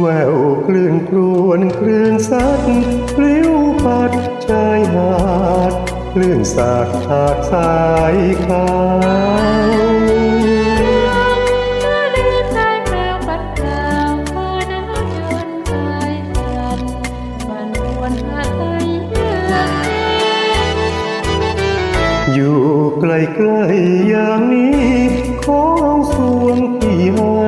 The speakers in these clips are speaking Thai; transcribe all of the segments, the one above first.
แววคลื่นครวนคลื่นซัดปลิวพัดชายหาดคลื่นสาดหาดสายขาวอยู่ใกล้ๆอย่างนี้ ขอเอาสวงพี่ให้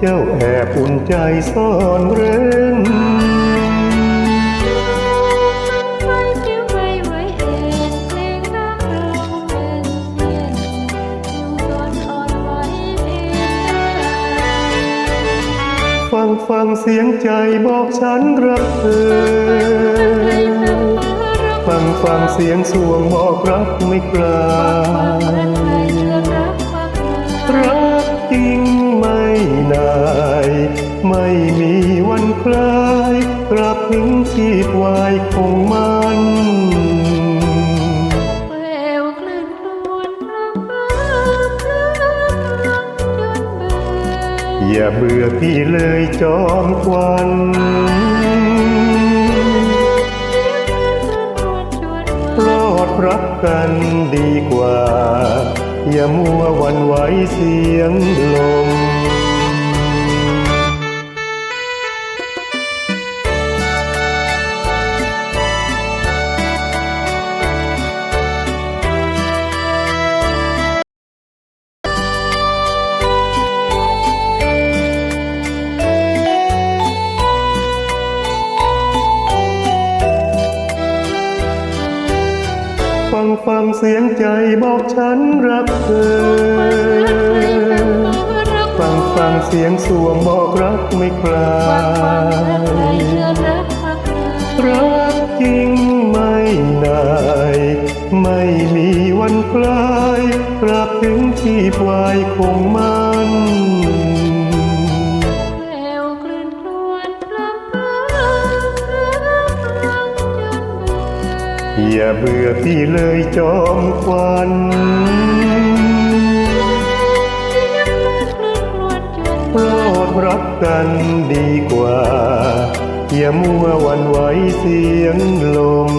เจ้า บอุ่นใจซ่อนเร้นฟังฟังเสียงใจบอกฉันรักเธอ ฟังฟังเสียงสวงบอกรักไม่กล้ารักจริงไม่นาย ไม่มีวันคลายกลับทิ้งชีพวายคงมันอย่าเบื่อพี่เลยจอมควันรอดรักกันดีกว่า อย่ามัวหวันไหวเสียงลม ฟังเสียงใจบอกฉันรักเธอ ฟังฟังเสียงสวงบอกรักไม่คลรักจริงไม่นายไม่มีวันคลายกลับถึงที่ปลายคงมัน อย่าเบื่อพี่เลยจอมควันโปรดรักกันดีกว่า อย่ามัววันไหวเสียงลม